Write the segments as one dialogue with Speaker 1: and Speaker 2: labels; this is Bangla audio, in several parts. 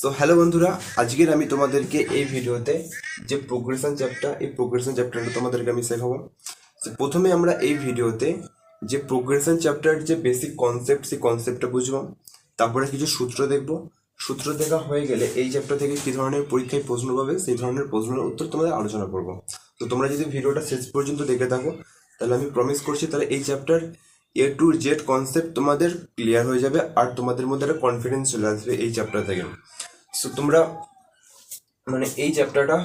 Speaker 1: তো হ্যালো বন্ধুরা, আজকের আমি তোমাদেরকে এই ভিডিওতে যে প্রোগ্রেশন চ্যাপ্টার এই প্রোগ্রেশন চ্যাপ্টারটা তোমাদেরকে আমি শেখাবো। প্রথমে আমরা এই ভিডিওতে যে প্রোগ্রেশন চ্যাপ্টার যে বেসিক কনসেপ্ট সেই কনসেপ্টটা বুঝব। তারপরে কিছু সূত্র দেখব। সূত্র দেখা হয়ে গেলে এই চ্যাপ্টার থেকে কী ধরনের পরীক্ষায় প্রশ্ন পাবে, সেই ধরনের প্রশ্নের উত্তর তোমাদের আলোচনা করব। তো তোমরা যদি ভিডিওটা শেষ পর্যন্ত দেখে থাকো, তাহলে আমি প্রমিস করছি, তাহলে এই chapter A to Z concept তোমাদের ক্লিয়ার হয়ে যাবে আর তোমাদের মধ্যে একটা কনফিডেন্স চলে আসবে এই চ্যাপ্টার থেকে। সো তোমরা মানে এই চ্যাপ্টারটা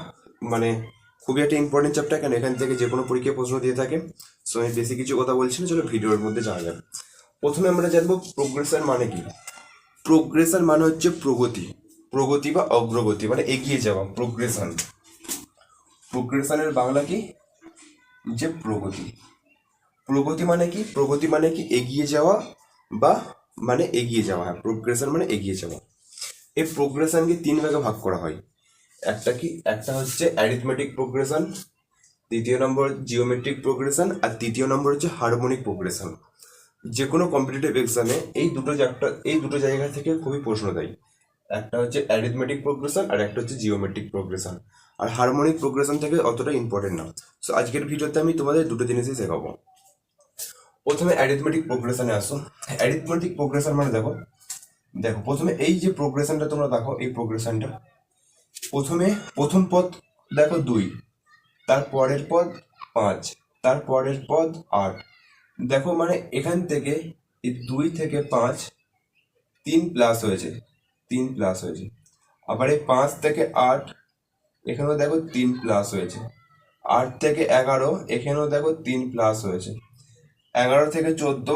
Speaker 1: মানে খুবই একটা ইম্পর্টেন্ট চ্যাপ্টার কেন? এখান থেকে যে কোনো পরীক্ষায় প্রশ্ন দিয়ে থাকে। সো আমি বেশি কিছু কথা বলছি না, চলো ভিডিওর মধ্যে যাওয়া যাবে প্রথমে আমরা জানব প্রোগ্রেশন মানে কি? প্রোগ্রেশন মানে হচ্ছে প্রগতি। প্রগতি বা অগ্রগতি মানে এগিয়ে যাওয়া প্রোগ্রেশন প্রোগ্রেশনের বাংলা কি? যে প্রগতি। প্রগতি মানে কি? প্রগতি মানে কি? এগিয়ে যাওয়া বা মানে এগিয়ে যাওয়া হ্যাঁ প্রোগ্রেশন মানে এগিয়ে যাওয়া। এই প্রোগ্রেশনকে তিন ভাগে ভাগ করা হয়। একটা কি? একটা হচ্ছে অ্যারিথমেটিক প্রোগ্রেশন দ্বিতীয় নম্বর জিওমেট্রিক প্রোগ্রেশন আর তৃতীয় নম্বর হচ্ছে হারমোনিক প্রোগ্রেশন যে কোনো কম্পিটিটিভ এক্সামে এই দুটো চ্যাপ্টার, এই দুটো জায়গা থেকে খুবই প্রশ্ন দেয়। একটা হচ্ছে অ্যারিথমেটিক প্রোগ্রেশন আর একটা হচ্ছে জিওমেট্রিক প্রোগ্রেশন আর হারমোনিক প্রোগ্রেশন থেকে অতটা ইম্পর্টেন্ট না। সো আজকের ভিডিওতে আমি তোমাদের দুটো জিনিসই শেখাবো। প্রথমে অ্যারিথমেটিক প্রোগ্রেশনে আসো। অ্যারিথমেটিক প্রোগ্রেশন মানে দেখো দেখো, প্রথমে এই যে প্রোগ্রেশনটা তোমরা দেখো, এই প্রোগ্রেশনটা প্রথমে, প্রথম পদ দেখো দুই, তার পরের পদ পাঁচ, তার পরের পদ আট। দেখো মানে এখান থেকে এই দুই থেকে পাঁচ, তিন প্লাস হয়েছে, তিন প্লাস হয়েছে। আবার এই পাঁচ থেকে আট, এখানেও দেখো তিন প্লাস হয়েছে। আট থেকে এগারো, এখানেও দেখো তিন প্লাস হয়েছে। এগারো থেকে চোদ্দ,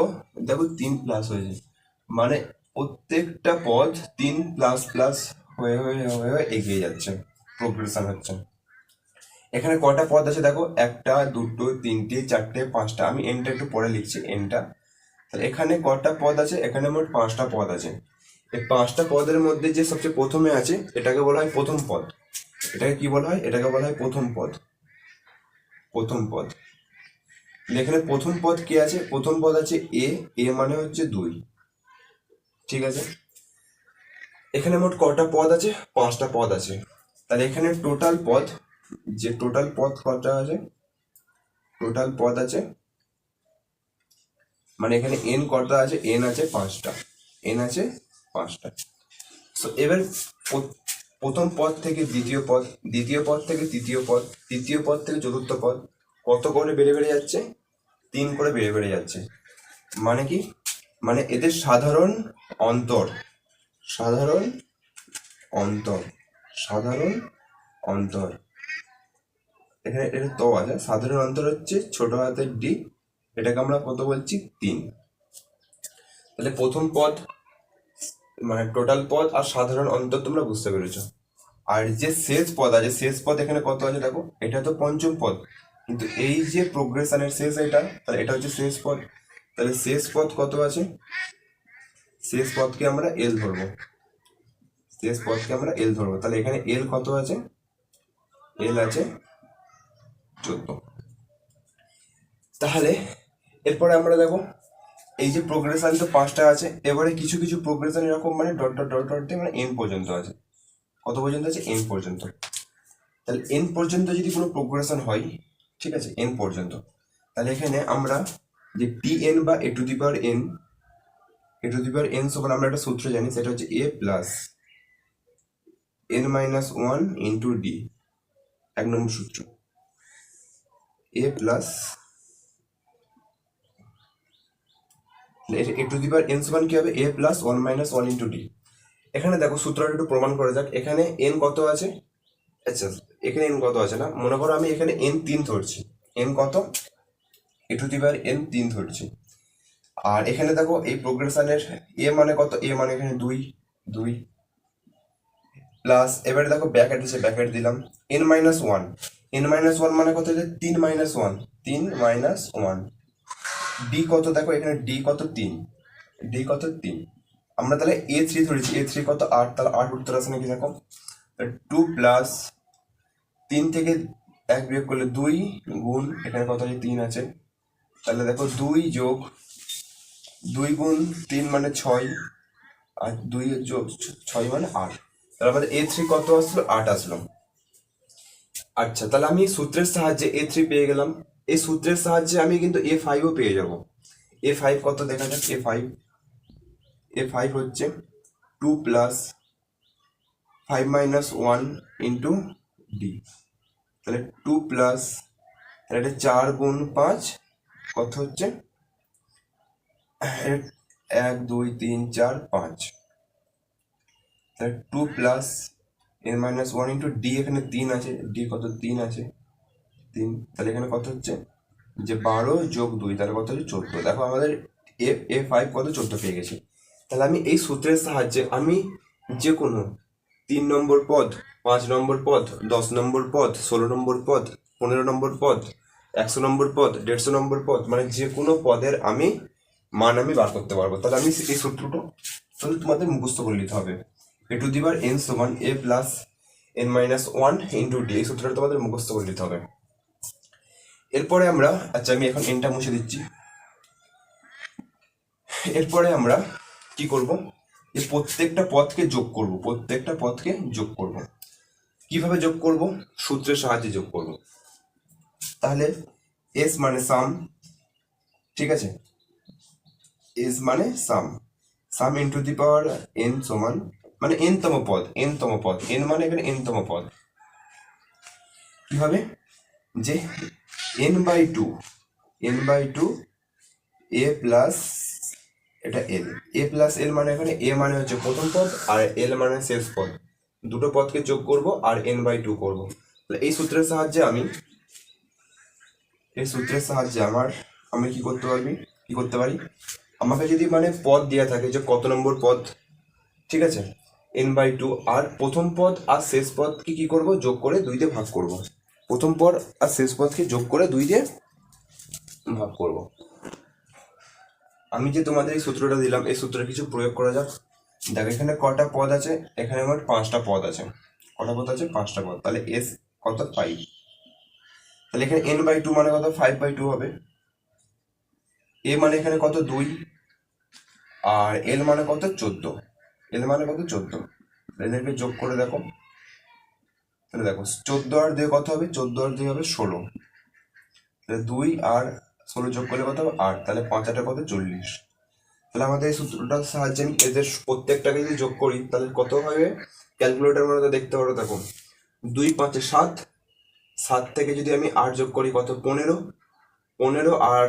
Speaker 1: দেখো তিন প্লাস হয়েছে মানে প্রত্যেকটা পদ তিন প্লাস প্লাস হয়ে হয়ে হয়ে হয়ে এগিয়ে যাচ্ছে প্রোগ্রেশন হচ্ছে। এখানে কটা পদ আছে দেখো? একটা, দুটো, তিনটে, চারটে, পাঁচটা। আমি এনটা একটু পরে লিখছি এনটা তাহলে এখানে কটা পদ আছে? এখানে মোট পাঁচটা পদ আছে। এই পাঁচটা পদের মধ্যে যে সবচেয়ে প্রথমে আছে, এটাকে বলা হয় প্রথম পদ। এটাকে কি বলা হয়? এটাকে বলা হয় প্রথম পদ। প্রথম পদ। এখানে প্রথম পদ কি আছে? প্রথম পদ আছে এ এ মানে হচ্ছে দুই। ঠিক আছে? এখানে মোট কটা পদ আছে? পাঁচটা পদ আছে। তাহলে এখানে টোটাল পদ, যে টোটাল পদ কটা আছে? টোটাল পদ আছে মানে এখানে এন কটা আছে? এন আছে পাঁচটা। এন আছে পাঁচটা। সো এবার প্র- প্রথম পদ থেকে দ্বিতীয় পদ দ্বিতীয় পদ থেকে তৃতীয় পদ তৃতীয় পদ থেকে চতুর্থ পদ কত করে বেড়ে বেড়ে যাচ্ছে? তিন করে বেড়ে বেড়ে যাচ্ছে। মানে কি? মানে এদের সাধারণ অন্তর। সাধারণ অন্তর। সাধারণ অন্তর। এখানে এটা তো আছে। সাধারণ অন্তর হচ্ছে ছোট হাতের ডি। এটাকে আমরা কত বলছি? তিন। তাহলে প্রথম পদ মানে টোটাল পদ আর সাধারণ অন্তর তোমরা বুঝতে পেরেছ। আর যে শেষ পদ আছে, শেষ পদ এখানে কত আছে দেখো? এটা তো পঞ্চম পদ। কিন্তু এই যে প্রোগ্রেশনের শেষ এটা, তাহলে এটা হচ্ছে শেষ পথ। তাহলে শেষ পথ কত আছে? শেষ পথকে আমরা এল ধরবো। শেষ পথকে আমরা এল ধরবো। তাহলে এখানে এল কত আছে? এল আছে চোদ্দ। তাহলে এরপরে আমরা দেখো, এই যে প্রোগ্রেশন তো পাঁচটা আছে, এবারে কিছু কিছু প্রোগ্রেশন এরকম মানে ডট ডট ডট ডট মানে এন পর্যন্ত আছে। কত পর্যন্ত আছে? এন পর্যন্ত। তাহলে এন পর্যন্ত যদি কোনো প্রোগ্রেশন হয় ঠিক আছে? এন পর্যন্ত। তাহলে এখানে আমরা যে টি এন বা A to the power N A to the power N সমান আমরা একটা সূত্র জানি, সেটা হচ্ছে A plus N minus one into D এক নম্বর সূত্র। A plus A to the power N সমান কি হবে? A plus one minus one into D এখানে দেখো সূত্রটা একটু প্রমাণ করা যাক। এখানে এন কত আছে? আচ্ছা এখানে এন কত আছে না? মনে করো আমি এখানে এন তিন ধরছি। এন কত? এ টু দি পাওয়ার এন তিন ধরছি। আর এখানে দেখো, এই প্রোগ্রেশনের এ মানে কত? এ মানে এখানে দুই দুই প্লাস এবারে দেখো ব্যাকেট আছে ব্যাকেট দিলাম। N minus one N minus one মানে কত যে তিন মাইনাস ওয়ান তিন মাইনাস ওয়ান ডি কত? দেখো, এখানে ডি কত? তিন। ডি কত? তিন। আমরা তাহলে এ থ্রি ধরেছি। এ থ্রি কত? আট। তাহলে আট উত্তর আসে নাকি দেখো? টু প্লাস তিন থেকে এক বিয়োগ করলে দুই গুণ এখানে কত আছে তিন আছে, তাহলে দেখো দুই যোগ, দুই গুণ তিন মানে ছয়, আর দুই যোগ ছয় মানে আট। তাহলে আমাদের এ থ্রি কত আসলো? আট আসলো। আচ্ছা তাহলে আমি সূত্রের সাহায্যে এ থ্রি পেয়ে গেলাম। এই সূত্রের সাহায্যে আমি কিন্তু এ ফাইভও পেয়ে যাব। এ ফাইভ কত দেখা যাক? এ ফাইভ এ ফাইভ হচ্ছে two plus five minus one into D তাহলে টু প্লাস তাহলে এটা চার গুণ পাঁচ, কত হচ্ছে? এক, দুই, তিন, চার, পাঁচ। তাহলে two plus N minus one into D এখানে তিন আছে ডি কত? তিন আছে। তিন, তাহলে এখানে কত হচ্ছে? যে বারো যোগ দুই, তাহলে কত হচ্ছে? চোদ্দ। দেখো আমাদের এ এ ফাইভ কত? চোদ্দ পেয়ে গেছি। তাহলে আমি এই সূত্রের সাহায্যে আমি যে কোনো তিন নম্বর পদ, পাঁচ নম্বর পদ, দশ নম্বর পদ, ষোলো নম্বর পদ, পনেরো নম্বর পদ, একশো নম্বর পদ, দেড়শো নম্বর পদ মানে যে কোনো পদের আমি মান আমি বার করতে পারব। তাহলে আমি এই সূত্রটা শুধু তোমাদের মুখস্থ করে নিতে হবে। এ টু দিবার এন সমান A plus N minus one into D এই সূত্রটা তোমাদের মুখস্থ করে নিতে হবে। এরপরে আমরা আচ্ছা আমি এখন এনটা মুছে দিচ্ছি। এরপরে আমরা কি করব? এই প্রত্যেকটা পথকে যোগ করব, প্রত্যেকটা পথকে যোগ করব। কীভাবে যোগ করব? সূত্রের সাহায্যে যোগ করব। তাহলে এস মানে সাম ঠিক আছে? এস মানে সাম সাম ইন্টু দি পাওয়ার এন সমান মানে এন তম পদ এন তম পদ। এন মানে এখানে এন তম পদ। কি হবে? যে N by two N by two A plus এটা এল এ প্লাস এল মানে এখানে এ মানে হচ্ছে প্রথম পদ আর এল মানে শেষ পদ। দুটো পদকে যোগ করব আর এন বাই টু করব। এই সূত্রের সাহায্যে আমি, এই সূত্রের সাহায্যে আমার, আমি কি করতে পারবি? কি করতে পারি? আমাকে যদি মানে পদ দেওয়া থাকে যে কত নম্বর পদ, ঠিক আছে? এন বাই টু আর প্রথম পদ আর শেষ পদকে কি করব? যোগ করে দুই দিয়ে ভাগ করব। প্রথম পদ আর শেষ পদকে যোগ করে দুই দিয়ে ভাগ করব। আমি যে তোমাদের এই সূত্রটা দিলাম, এই সূত্রে কিছু প্রয়োগ করা যাক। দেখো, এখানে কটা পদ আছে? এখানে আমার পাঁচটা পদ আছে। কটা পদ আছে? পাঁচটা পদ। তাহলে এস কত? ফাইভ তাহলে এখানে এন বাই টু মানে কত? ফাইভ বাই টু হবে। এ মানে এখানে কত? দুই। আর এল মানে কত? চোদ্দ। এল মানে কত? চোদ্দ। এদেরকে যোগ করে দেখো। তাহলে দেখো, চোদ্দ আর দুই কত হবে? চোদ্দ আর দুই হবে ষোলো। তাহলে দুই আর ষোলো যোগ করলে কত? হবে আট। তাহলে পাঁচ আটে কত? চল্লিশ। তাহলে আমাদের এই সূত্রটার সাহায্যে আমি এদের প্রত্যেকটাকে যদি যোগ করি, তাহলে কত হবে? ক্যালকুলেটার মধ্যে দেখতে পারো, দেখো। দুই, পাঁচে, সাত। সাত থেকে যদি আমি আট যোগ করি, কত? পনেরো। পনেরো আর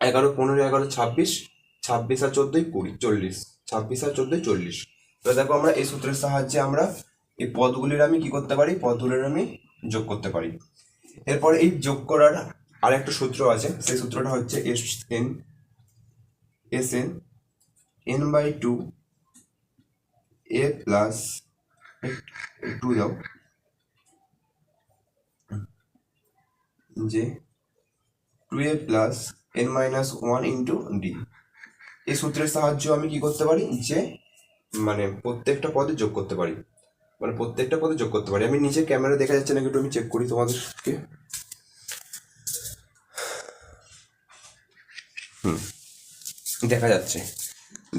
Speaker 1: এগারো, পনেরো, এগারো, ছাব্বিশ। ছাব্বিশ আর চোদ্দোই, কুড়ি, চল্লিশ। ছাব্বিশ আর চোদ্দোই, চল্লিশ। তো দেখো আমরা এই সূত্রের সাহায্যে আমরা এই পদগুলির আমি কি করতে পারি? পদগুলির আমি যোগ করতে পারি। এরপরে এই যোগ করার আর একটা সূত্র আছে, সেই সূত্রটা হচ্ছে S N S N N by two A plus two দাও যে two A plus N minus one into D এই সূত্রের সাহায্য আমি কি করতে পারি? যে মানে প্রত্যেকটা পদে যোগ করতে পারি। মানে প্রত্যেকটা পদে যোগ করতে পারি। আমি নিচে ক্যামেরা দেখা যাচ্ছে নাকি একটু আমি চেক করি তোমাদেরকে। দেখা যাচ্ছে।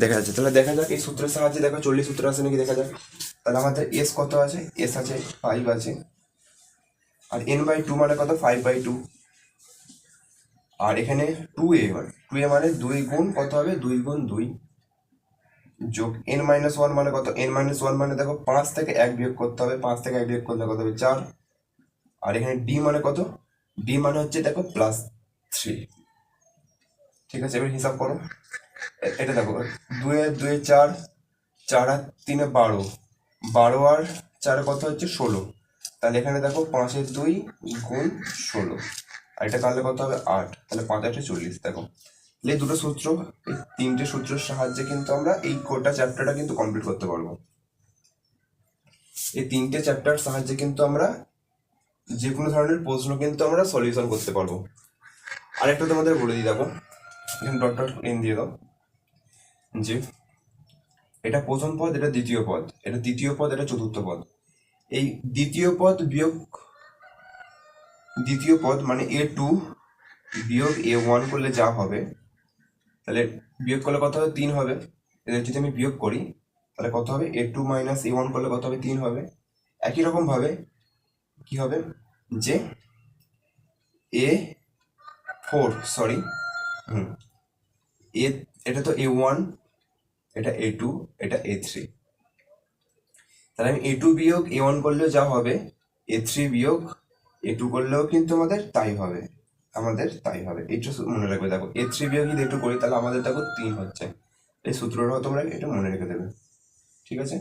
Speaker 1: দেখা যাচ্ছে। তাহলে দেখা যাক এই সূত্রের সাহায্যে দেখো চল্লিশ সূত্র আছে নাকি দেখা যাক। তাহলে আমাদের এস কত আছে? এস আছে ফাইভ আছে। আর এন বাই টু মানে কত? ফাইভ বাই টু আর এখানে টু এ মানে টু এ মানে দুই গুণ কত হবে? দুই গুণ দুই। যোগ এন মাইনাস ওয়ান মানে কত? এন মাইনাস ওয়ান মানে দেখো পাঁচ থেকে এক বিয়োগ করতে হবে। পাঁচ থেকে এক বিয়োগ করলে কত হবে? চার। আর এখানে ডি মানে কত? ডি মানে হচ্ছে দেখো প্লাস থ্রি ঠিক আছে, এবার হিসাব করো। এটা দেখো, দুয়ে দুয়ে চার চার আর তিনে বারো। বারো আর চারে কত হচ্ছে? ষোলো। তাহলে এখানে দেখো, পাঁচের দুই গুণ ষোলো। আর এটা কাটলে কত হবে? আট। তাহলে পাঁচ আটে চল্লিশ, দেখো। এই দুটো সূত্র, এই তিনটে সূত্রের সাহায্যে কিন্তু আমরা এই কোটা চ্যাপ্টারটা কিন্তু কমপ্লিট করতে পারব। এই তিনটে চ্যাপ্টার সাহায্যে কিন্তু আমরা যে কোনো ধরনের প্রশ্ন কিন্তু আমরা সলিউশন করতে পারব। আরেকটা তোমাদের বলে দিই, দেখো। এখানে ডট ডট এন দিয়ে দাও। যে এটা প্রথম পদ, এটা দ্বিতীয় পদ। এটা তৃতীয় পদ, এটা চতুর্থ পদ। এই দ্বিতীয় পদ বিয়োগ, দ্বিতীয় পদ মানে এ টু বিয়োগ এ ওয়ান করলে যা হবে, তাহলে বিয়োগ করলে কত হবে? তিন হবে। এদের যদি আমি বিয়োগ করি, তাহলে কত হবে? A two minus A one করলে কত হবে? তিন হবে। একই রকম ভাবে কি হবে? যে এ ফোর সরি এ, এটা তো এ ওয়ান এটা এ টু এটা এ থ্রি তাহলে আমি এ টু বিয়োগ এ ওয়ান করলেও যা হবে এ থ্রি বিয়োগ এ টু করলেও কিন্তু আমাদের তাই হবে। আমাদের তাই হবে। এইটা মনে রাখবে, দেখো এ থ্রি বিয়োগ যদি এ টু করি, তাহলে আমাদের দেখো তিন হচ্ছে। এই সূত্রটাও তোমরা এটা মনে রেখে দেবে। ঠিক আছে?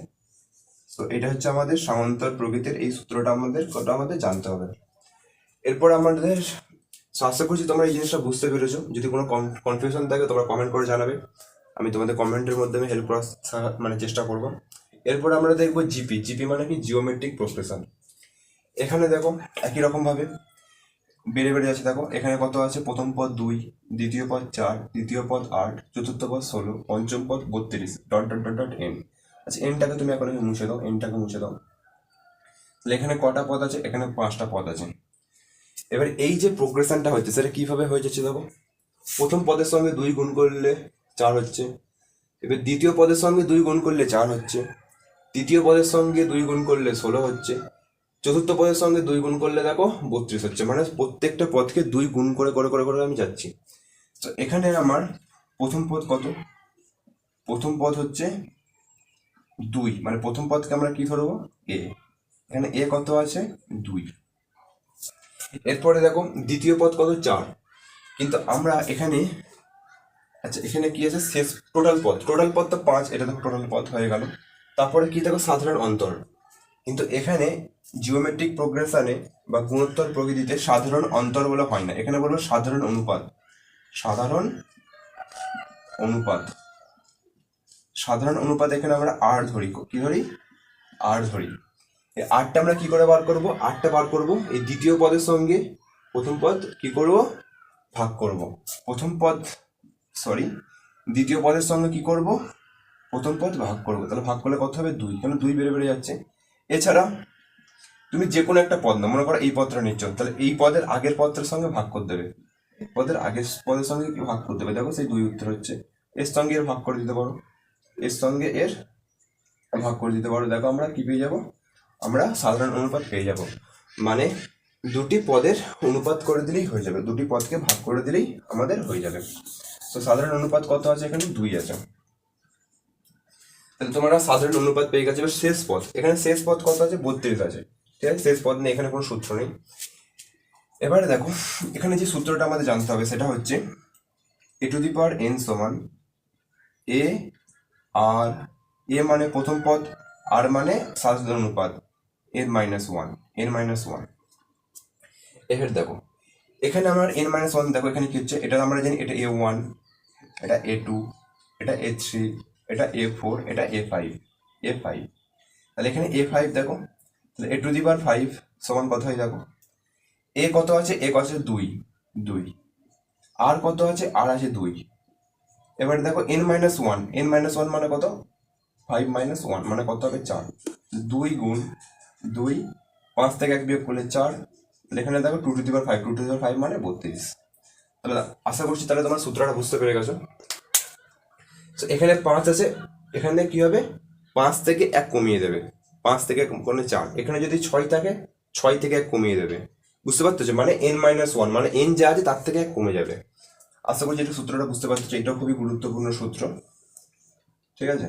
Speaker 1: তো এটা হচ্ছে আমাদের সমান্তর প্রকৃতির এই সূত্রটা আমাদের, কটা আমাদের জানতে হবে। এরপর আমাদের so, আশা করছি তোমরা এই জিনিসটা বুঝতে পেরেছ। যদি কোনো কনফিউশন থাকে, তোমরা কমেন্ট করে জানাবে। আমি তোমাদের কমেন্টের মাধ্যমে হেল্প করার মানে চেষ্টা করব। এরপর আমরা দেখব জিপি জিপি মানে কি? জিওমেট্রিক প্রোগ্রেশন এখানে দেখো, একই রকম ভাবে বেড়ে বেড়ে যাচ্ছে। দেখো, এখানে কত আছে? প্রথম পদ দুই, দ্বিতীয় পদ চার, তৃতীয় পদ আট, চতুর্থ পদ ষোলো, পঞ্চম পদ বত্রিশ, dot dot dot dot N আচ্ছা এনটাকে তুমি এখন মুছে দাও এনটাকে মুছে দাও। এখানে কটা পদ আছে? এখানে পাঁচটা পদ আছে। এবার এই যে প্রোগ্রেশনটা হচ্ছে সেটা কীভাবে হয়ে যাচ্ছে দেখো? প্রথম পদের সঙ্গে দুই গুণ করলে চার হচ্ছে। এবার দ্বিতীয় পদের সঙ্গে দুই গুণ করলে চার হচ্ছে। তৃতীয় পদের সঙ্গে দুই গুণ করলে ষোলো হচ্ছে। চতুর্থ পদের সঙ্গে দুই গুণ করলে দেখো বত্রিশ হচ্ছে। মানে প্রত্যেকটা পদকে দুই গুণ করে করে করে করে আমি যাচ্ছি। তো এখানে আমার প্রথম পদ কত? প্রথম পদ হচ্ছে দুই। মানে প্রথম পদকে আমরা কি ধরবো? এ। এখানে এ কত আছে? দুই। এরপরে দেখো দ্বিতীয় পদ কত? চার। কিন্তু আমরা এখানে আচ্ছা এখানে কি আছে? শেষ টোটাল পদ। টোটাল পদ তো পাঁচ, এটা দেখো টোটাল পদ হয়ে গেল। তারপরে কি দেখো? সাধারণ অন্তর। কিন্তু এখানে জিওমেট্রিক প্রোগ্রেশনে বা গুণোত্তর প্রকৃতিতে সাধারণ অন্তর বলে হয় না। এখানে বলব সাধারণ অনুপাত। সাধারণ অনুপাত। সাধারণ অনুপাত এখানে আমরা আর ধরি। কি ধরি? আর ধরি। আটটা আমরা কি করে বার করব? আটটা বার করব। এই দ্বিতীয় পদের সঙ্গে প্রথম পদ কি করব? ভাগ করব। প্রথম পদ সরি দ্বিতীয় পদের সঙ্গে কি করব? প্রথম পদ ভাগ করব। তাহলে ভাগ করলে কত হবে? দুই। কেন দুই বেড়ে বেড়ে যাচ্ছে? এছাড়া তুমি যে কোনো একটা পদ না মনে করো এই পদটা নিচ্ছ, তাহলে এই পদের আগের পদটার সঙ্গে ভাগ করে দেবে। পদের আগের পদের সঙ্গে কি ভাগ করে দেবে? দেখো সেই দুই উত্তর হচ্ছে। এর সঙ্গে এর ভাগ করে দিতে পারো। এর সঙ্গে এর ভাগ করে দিতে পারো। দেখো আমরা কি পেয়ে যাব? আমরা সাধারণ অনুপাত পেয়ে যাব। মানে দুটি পদের অনুপাত করে দিলেই হয়ে যাবে। দুটি পদকে ভাগ করে দিলেই আমাদের হয়ে যাবে। তো সাধারণ অনুপাত কত আছে এখানে? দুই আছে। তাহলে তোমরা সাধারণ অনুপাত পেয়ে গেছে। এবার শেষ পদ। এখানে শেষ পদ কত আছে? বত্রিশ আছে। ঠিক আছে? শেষ পদ নেই এখানে কোনো সূত্র নেই। এবারে দেখো, এখানে যে সূত্রটা আমাদের জানতে হবে সেটা হচ্ছে এ টু দি পাওয়ার এন সমান এ আর এ মানে প্রথম পদ আর মানে সাধারণ অনুপাত। N minus one N minus one এবার দেখো, এখানে আমার এন মাইনাস ওয়ান দেখো এখানে কি হচ্ছে? এটা আমরা জানি, এটা এ ওয়ান এটা এ টু এটা এ থ্রি এটা এ ফোর এটা এ ফাইভ এ ফাইভ তাহলে এখানে এ ফাইভ দেখো, তাহলে এ টু দি পাওয়ার ফাইভ সমান কত হয় দেখো? এ কত আছে? এ কত আছে? দুই দুই। আর কত আছে? আর আছে দুই। এবারে দেখো N minus one N minus one মানে কত? ফাইভ মাইনাস ওয়ান মানে কত হবে? চার। দুই গুণ দুই, পাঁচ থেকে এক বিয়োগ করলে চার। এখানে দেখো two to the power five two to the power five মানে বত্রিশ। তাহলে আশা করছি তাহলে তোমার সূত্রটা বুঝতে পেরে গেছো। তো এখানে পাঁচ আছে, এখানে কি হবে? পাঁচ থেকে এক কমিয়ে দেবে। পাঁচ থেকে করলে চার। এখানে যদি ছয় থাকে, ছয় থেকে এক কমিয়ে দেবে। বুঝতে পারছ মানে এন মাইনাস ওয়ান মানে এন যা আছে তার থেকে এক কমে যাবে। আশা করছি এটা সূত্রটা বুঝতে পারছ এটাও খুবই গুরুত্বপূর্ণ সূত্র। ঠিক আছে?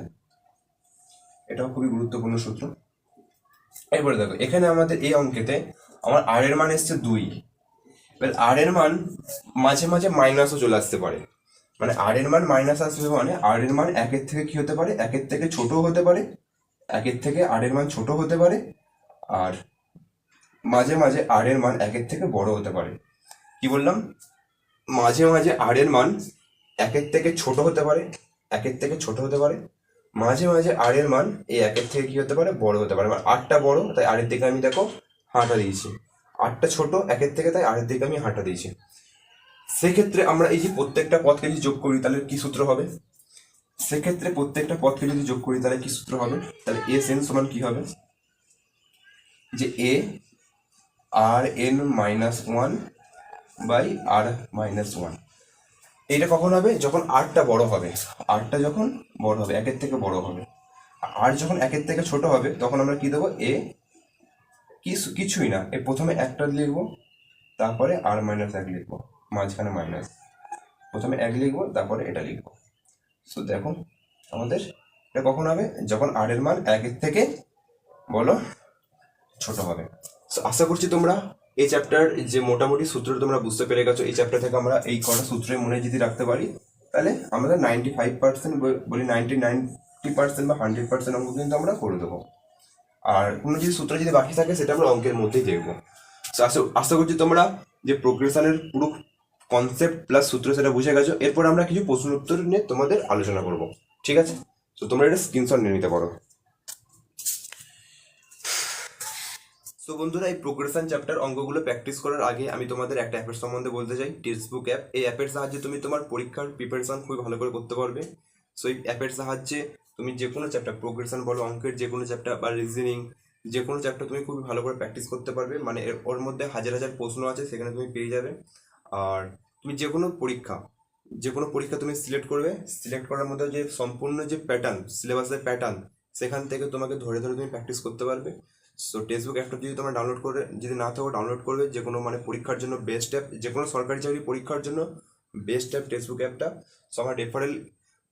Speaker 1: এটাও খুবই গুরুত্বপূর্ণ সূত্র। এরপরে দেখো, এখানে আমাদের এই অঙ্কেতে আমার আর এর মান এসছে দুই। এবার আর এর মান মাঝে মাঝে মাইনাসও চলে আসতে পারে। মানে আর এর মান মাইনাস আসবে মানে আর এর মান একের থেকে কি হতে পারে? একের থেকে ছোট হতে পারে। একের থেকে আর এর মান ছোট হতে পারে। আর মাঝে মাঝে আর এর মান একের থেকে বড় হতে পারে। কি বললাম? মাঝে মাঝে আর এর মান একের থেকে ছোট হতে পারে। একের থেকে ছোট হতে পারে। মাঝে মাঝে আর এর মান এই একের থেকে কি হতে পারে? বড় হতে পারে। মানে আটটা বড়, তাই আরের দিকে আমি দেখো হাঁটা দিয়েছি। আটটা ছোট, একের থেকে তাই আরের দিকে আমি হাঁটা দিয়েছি। সেক্ষেত্রে আমরা এই যে প্রত্যেকটা পদকে যদি যোগ করি, তাহলে কি সূত্র হবে? সেক্ষেত্রে প্রত্যেকটা পদকে যদি যোগ করি, তাহলে কি সূত্র হবে? তাহলে এস এন সমান কি হবে? যে A R N minus one by R minus one এইটা কখন হবে? যখন আটটা বড় হবে। আটটা যখন বড় হবে, একের থেকে বড় হবে। আর যখন একের থেকে ছোট হবে, তখন আমরা কি দেবো? এ কিছু, কিছুই না। এ প্রথমে একটা লিখব, তারপরে আর মাইনাস এক লিখব, মাঝখানে মাইনাস। প্রথমে এক লিখব, তারপরে এটা লিখব। সো দেখো আমাদের এটা কখন হবে? যখন আর এর মান একের থেকে বলো ছোট হবে। সো আশা করছি তোমরা এই চ্যাপ্টার যে মোটামুটি সূত্র তোমরা বুঝতে পেরে গেছো, এই চ্যাপ্টার থেকে আমরা এই কটা সূত্রে মনে যদি রাখতে পারি, তাহলে আমরা নাইনটি ফাইভ পার্সেন্ট বলি নাইনটি নাইনটি পার্সেন্ট বা হান্ড্রেড পার্সেন্ট অঙ্ক কিন্তু আমরা করে দেবো। আর কোনো যদি সূত্র যদি বাকি থাকে, সেটা আমরা অঙ্কের মধ্যেই দেখব আশা আশা করছি তোমরা যে প্রোগ্রেশনের পুরো কনসেপ্ট প্লাস সূত্র সেটা বুঝে গেছো। এরপর আমরা কিছু প্রশ্ন উত্তর নিয়ে তোমাদের আলোচনা করব। ঠিক আছে? তো তোমরা এটা স্ক্রিনশট নিয়ে নিতে পারো। তো বন্ধুরা, এই প্রোগ্রেশন চ্যাপ্টার অঙ্কগুলো প্র্যাকটিস করার আগে আমি তোমাদের একটা অ্যাপের সম্বন্ধে বলতে চাই টেক্সটবুক অ্যাপ এই অ্যাপের সাহায্যে তুমি তোমার পরীক্ষার প্রিপারেশন খুবই ভালো করে করতে পারবে। সো এই অ্যাপের সাহায্যে তুমি যে কোনো চ্যাপ্টার প্রোগ্রেশন বলো, অঙ্কের যে কোনো চ্যাপ্টার বা রিজনিং যে কোনো চ্যাপ্টার তুমি খুবই ভালো করে প্র্যাকটিস করতে পারবে। মানে ওর মধ্যে হাজার হাজার প্রশ্ন আছে, সেখানে তুমি পেয়ে যাবে। আর তুমি যে কোনো পরীক্ষা, যে কোনো পরীক্ষা তুমি সিলেক্ট করবে। সিলেক্ট করার মধ্যে যে সম্পূর্ণ যে প্যাটার্ন সিলেবাসের প্যাটার্ন সেখান থেকে তোমাকে ধরে ধরে তুমি প্র্যাকটিস করতে পারবে। সো টেক্সটবুক অ্যাপটা যদি তোমরা ডাউনলোড করে, যদি না থাকো ডাউনলোড করবে যে কোনো মানে পরীক্ষার জন্য বেস্ট অ্যাপ যে কোনো সরকারি চাকরি পরীক্ষার জন্য বেস্ট অ্যাপ টেক্সটবুক অ্যাপটা সো আমার রেফারেল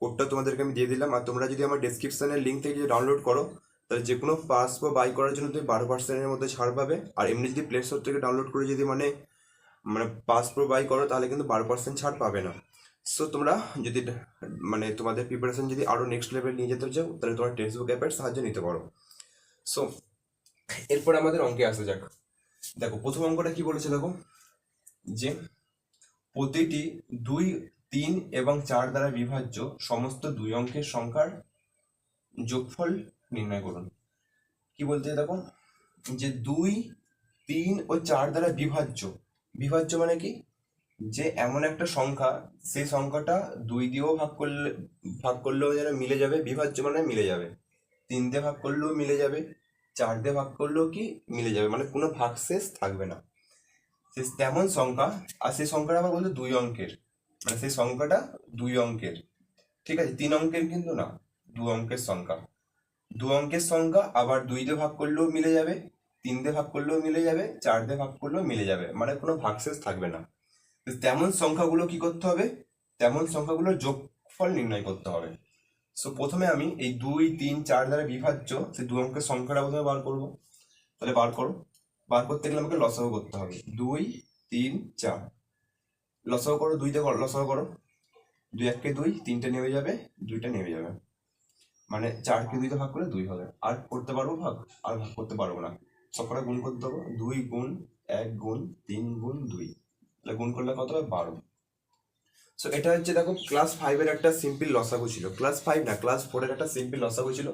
Speaker 1: কোডটা তোমাদেরকে আমি দিয়ে দিলাম। আর তোমরা যদি আমার ডেসক্রিপশনের লিঙ্ক থেকে যদি ডাউনলোড করো, তাহলে যে কোনো পাস বা বাই করার জন্য তুমি বারো পার্সেন্টের মধ্যে ছাড় পাবে। আর এমনি যদি প্লে স্টোর থেকে ডাউনলোড করে যদি মানে মানে পাস বাই করো, তাহলে কিন্তু বারো পার্সেন্ট ছাড় পাবে না। সো তোমরা যদি মানে তোমাদের প্রিপারেশন যদি আরও নেক্সট লেভেল নিয়ে যেতে চাও, তাহলে তোমার টেক্সটবুক অ্যাপের সাহায্য নিতে পারো। সো এরপর আমাদের অঙ্কে আসা যাক। দেখো, প্রথম অঙ্কটা কি বলেছে দেখো? যে প্রতিটি দুই, তিন এবং চার দ্বারা বিভাজ্য সমস্ত দুই অঙ্কের সংখ্যার যোগফল নির্ণয় করুন। কি বলতে দেখো? যে দুই, তিন ও চার দ্বারা বিভাজ্য। বিভাজ্য মানে কি? যে এমন একটা সংখ্যা, সেই সংখ্যাটা দুই দিয়েও ভাগ করলে, ভাগ করলেও যেন মিলে যাবে, বিভাজ্য মানে মিলে যাবে। তিন দিয়ে ভাগ করলেও মিলে যাবে। চার দিয়ে ভাগ করলেও কি মিলে যাবে মানে কোনো ভাগশেষ থাকবে না। তেমন সংখ্যা, আর সেই সংখ্যাটা আবার বলতে দুই অঙ্কের। মানে সেই সংখ্যাটা দুই অঙ্কের। ঠিক আছে, তিন অঙ্কের কিন্তু না, দু অঙ্কের সংখ্যা। দু অঙ্কের সংখ্যা আবার দুই দিয়ে ভাগ করলেও মিলে যাবে, তিন দিয়ে ভাগ করলেও মিলে যাবে, চার দিয়ে ভাগ করলেও মিলে যাবে মানে কোনো ভাগশেষ থাকবে না। তেমন সংখ্যাগুলো কি করতে হবে? তেমন সংখ্যাগুলোর যোগফল নির্ণয় করতে হবে। সো প্রথমে আমি এই দুই, তিন, চার দ্বারা বিভাজ্য, সেই দু অঙ্কের সংখ্যাটা প্রথমে বার করব। তাহলে বার করো। বার করতে গেলে আমাকে লসাগু করতে হবে। দুই, তিন, চার। লসাগু করো, দুইতে লসাগু করো। দুই এককে দুই, তিনটে নেমে যাবে, দুইটা নেমে যাবে। মানে চারকে দুইতে ভাগ করে দুই হবে। আর করতে পারব ভাগ? আর ভাগ করতে পারব না। সবকটা গুণ করতে হবে। দুই গুণ এক গুণ তিন গুণ দুই। তাহলে গুণ করলে কত হবে বারো। সো এটা হচ্ছে দেখো ক্লাস ফাইভের একটা সিম্পল লসাগু ছিল। ক্লাস ফাইভ না ক্লাস ফোরের একটা সিম্পল লসাগু ছিল।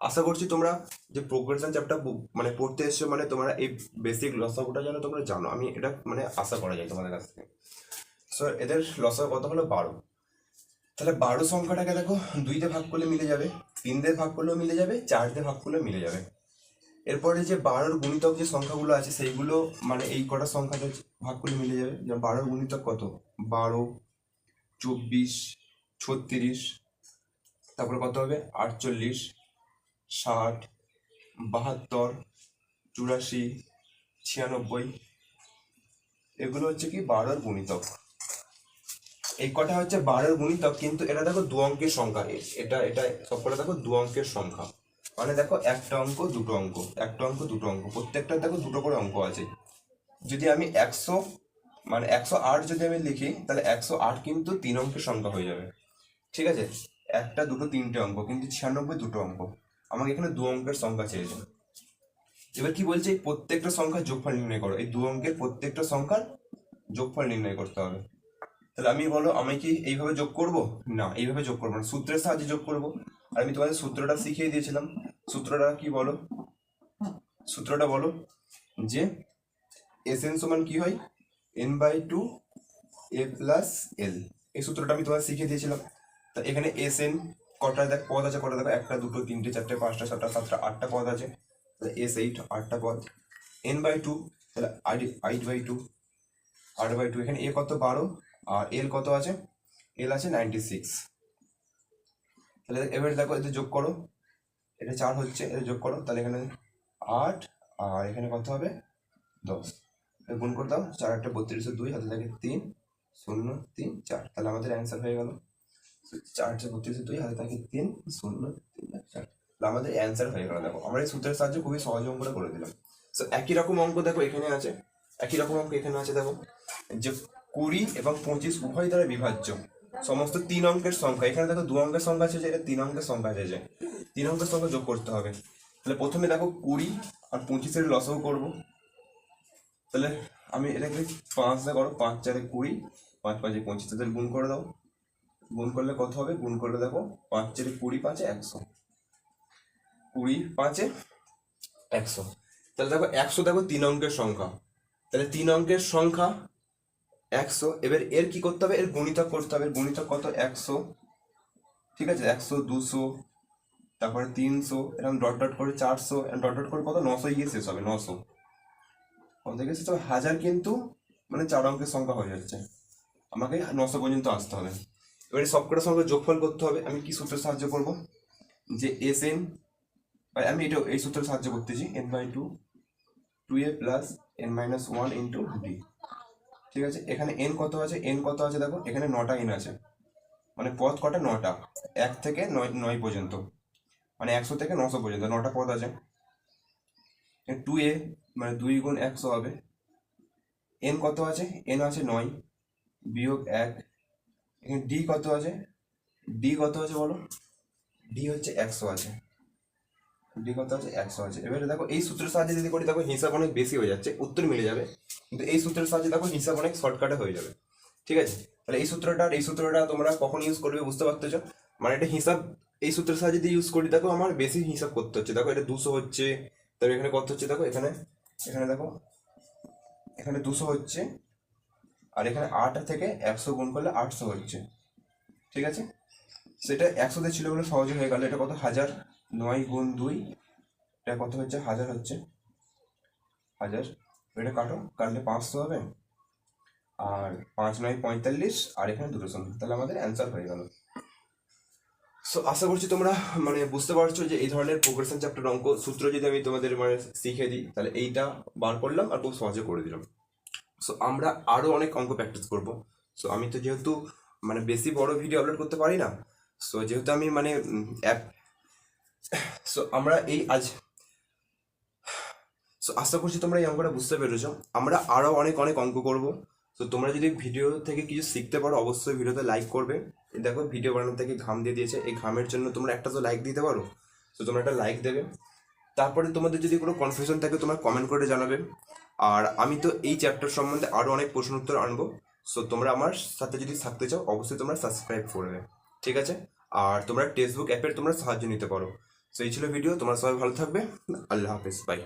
Speaker 1: আশা করছি তোমরা যে প্রোগ্রেশন চ্যাপ্টার মানে পড়তে এসছো মানে তোমরা এই বেসিক লসাগুটা যেন তোমরা জানো। আমি এটা মানে আশা করা যায় তোমাদের কাছ থেকে। সো এদের লসাগু কত হলো? বারো। তাহলে বারো সংখ্যাটাকে দেখো দুই দিয়ে ভাগ করলে মিলে যাবে তিন দিয়ে ভাগ করলেও মিলে যাবে চার দিয়ে ভাগ করলেও মিলে যাবে। এরপরে যে বারোর গুণিতক যে সংখ্যাগুলো আছে, সেইগুলো মানে এই কটা সংখ্যাতে ভাগ করলে মিলে যাবে। যেমন বারোর গুণিতক কত? বারো চব্বিশ, ছত্রিশ, তারপরে কত হবে? আটচল্লিশ, ষাট, বাহাত্তর, চুরাশি, ছিয়ানব্বই। এগুলো হচ্ছে কি বারোর গুণিতক। এই কটা হচ্ছে বারোর গুণিতক, কিন্তু এটা দেখো দু অঙ্কের সংখ্যা। এটা এটা সবকটা দেখো দু অঙ্কের সংখ্যা। মানে দেখো একটা অঙ্ক, দুটো অঙ্ক। একটা অঙ্ক, দুটো অঙ্ক। প্রত্যেকটা দেখো দুটো করে অঙ্ক আছে। যদি আমি একশো মানে একশো আট যদি আমি লিখি, তাহলে একশো আট কিন্তু তিন অঙ্কের সংখ্যা হয়ে যাবে। ঠিক আছে? একটা, দুটো, তিনটে অঙ্ক, কিন্তু ছিয়ানব্বই দুটো অঙ্ক। আমাকে এখানে দু অঙ্কের সংখ্যা চেয়েছে। এবার কি বলছে? প্রত্যেকটা সংখ্যার যোগফল নির্ণয় করো। এই দু অঙ্কের প্রত্যেকটা সংখ্যার যোগফল নির্ণয় করতে হবে। তাহলে আমি বলো, আমি কি এইভাবে যোগ করব? না, এইভাবে যোগ করব না। সূত্রের সাহায্যে যোগ করব। আর আমি তোমাদের সূত্রটা শিখিয়ে দিয়েছিলাম। সূত্রটা কি বলো? সূত্রটা বলো যে এস এন সমান কি হয়? N by two A plus L এই সূত্রটা আমি তোমাদের শিখিয়ে দিয়েছিলাম। তা এখানে এস এন কটা দেখ, পদ আছে, কটা দেখো? একটা, দুটো, তিনটে, চারটে, পাঁচটা, ছটা, সাতটা, আটটা পদ আছে। তাহলে এস এইট আটটা পদ। এন বাই টু তাহলে আইট বাই টু আট বাই টু এখানে এ কত? বারো। আর এল কত আছে? এল আছে নাইনটি সিক্স তাহলে এবার দেখো এদের যোগ করো। এটা চার হচ্ছে এটা যোগ করো। তাহলে এখানে আট, আর এখানে কত হবে? দশ। গুণ করে দাও, চার একটা বত্রিশে দুই, হাতে থাকে তিন, শূন্য তিন, চার। তাহলে আমাদের অ্যান্সার হয়ে গেল। চার হচ্ছে বত্রিশে দুই, হাতে থাকে তিন, শূন্য তিন, চার। তাহলে আমাদের অ্যান্সার হয়ে গেল। দেখো, আমরা এই সূত্রের সাহায্যে খুবই সহজ অঙ্কটা করে দিলাম। তো একই রকম অঙ্ক দেখো এখানে আছে। একই রকম অঙ্ক এখানে আছে, দেখো। যে কুড়ি এবং পঁচিশ উভয় দ্বারা বিভাজ্য। সমস্ত তিন অঙ্কের সংখ্যা। এখানে দেখো দু অঙ্কের সংখ্যা আছে এটা তিন অঙ্কের সংখ্যা আছে তিন অঙ্কের সংখ্যা যোগ করতে হবে। তাহলে প্রথমে দেখো কুড়ি আর পঁচিশের লসও করব। তাহলে আমি এটাকে পাঁচ দিয়ে করো, পাঁচ চারে কুড়ি, পাঁচ পাঁচে পঁচিশ তাদের গুণ করে দাও। গুণ করলে কত হবে? গুণ করলে দেখো, পাঁচ চারে কুড়ি, পাঁচে একশো। কুড়ি, পাঁচে একশো। তাহলে দেখো, একশো দেখো তিন অঙ্কের সংখ্যা। তাহলে তিন অঙ্কের সংখ্যা একশো। এবার এর কি করতে হবে? এর গুণিতক করতে হবে। গুণিতক কত? একশো। ঠিক আছে? একশো, দুশো, তারপরে তিনশো, এরকম ডট ডট করে চারশো ডট ডট করে কত? নশো গিয়ে শেষ হবে, নশো। থেকে শেষ হবে হাজার কিন্তু মানে চার অঙ্কের সংখ্যা হয়ে যাচ্ছে। আমাকে নশো পর্যন্ত আসতে হবে। এবারে সবকটা সংখ্যা যোগফল করতে হবে। আমি কি সূত্রে সাহায্য করব? যে এস এন আমি এটা, এই সূত্রে সাহায্য করতেছি। N by two two A plus N minus one into D ঠিক আছে? এখানে এন কত আছে? এন কত আছে? দেখো, এখানে নটা এন আছে। মানে পথ কটা? নটা। এক থেকে নয় নয় পর্যন্ত। মানে একশো থেকে নশো পর্যন্ত। নটা পথ আছে। টু এ মানে দুই গুণ একশো হবে। এন কত আছে? এন আছে নয়, বিয়োগ এক। এখানে ডি কত আছে? ডি কত আছে বলো? ডি হচ্ছে একশো আছে। ডি কত আছে? একশো আছে। এবারে দেখো, এই সূত্রের সাহায্যে যদি করি, দেখো হিসাব অনেক বেশি হয়ে যাচ্ছে, উত্তর মিলে যাবে। কিন্তু এই সূত্রের সাহায্যে দেখো হিসাব অনেক শর্টকাটে হয়ে যাবে। ঠিক আছে? তাহলে এই সূত্রটা আর এই সূত্রটা তোমরা কখন ইউজ করবে বুঝতে পারতেছো? মানে এটা হিসাব, এই সূত্রের সাহায্যে যদি ইউজ করি, দেখো আমার বেশি হিসাব করতে হচ্ছে। দেখো এটা দুশো হচ্ছে, তারপরে এখানে কত হচ্ছে? দেখো এখানে এখানে দেখো, এখানে দুশো হচ্ছে, আর এখানে আট থেকে একশো গুণ করলে আটশো হচ্ছে। ঠিক আছে? সেটা একশোতে ছিল বলে সহজে হয়ে গেল। এটা কত? হাজার নয় গুণ দুই। এটা কত হচ্ছে? হাজার হচ্ছে। হাজার। এটা কাটো। কাটলে পাঁচশো হবে। আর পাঁচ নয় পঁয়তাল্লিশ, আর এখানে দুটো সংখ্যা তাহলে আমাদের অ্যান্সার হয়ে গেল। সো আশা করছি তোমরা মানে বুঝতে পারছ যে এই ধরনের প্রোগ্রেশন চ্যাপ্টার অঙ্ক সূত্র যদি আমি তোমাদের মানে শিখিয়ে দিই, তাহলে এইটা বার করলাম আর খুব সহজে করে দিলাম। সো আমরা আরও অনেক অঙ্ক প্র্যাকটিস করব। সো আমি তো যেহেতু মানে বেশি বড় ভিডিও আপলোড করতে পারি না সো যেহেতু আমি মানে অ্যাপ সো আমরা এই আজ সো আশা করছি তোমরা এই অঙ্কটা বুঝতে পেরেছ। আমরা আরও অনেক অনেক অঙ্ক করব। তো তোমরা যদি ভিডিও থেকে কিছু শিখতে পারো, অবশ্যই ভিডিওতে লাইক করবে। দেখো ভিডিও বানানো থেকে ঘাম দিয়ে দিয়েছে। এই ঘামের জন্য তোমরা একটা তো লাইক দিতে পারো। তো তোমরা একটা লাইক দেবে। তারপরে তোমাদের যদি কোনো কনফিউশন থাকে, তোমরা কমেন্ট করে জানাবে। আর আমি তো এই চ্যাপ্টার সম্বন্ধে আরও অনেক প্রশ্ন উত্তর আনব। সো তোমরা আমার সাথে যদি থাকতে চাও, অবশ্যই তোমরা সাবস্ক্রাইব করবে। ঠিক আছে? আর তোমরা টেক্সটবুক অ্যাপের তোমরা সাহায্য নিতে পারো। সো এই ছিল ভিডিও তোমরা সবাই ভালো থাকবে। আল্লাহ হাফিজ। বাই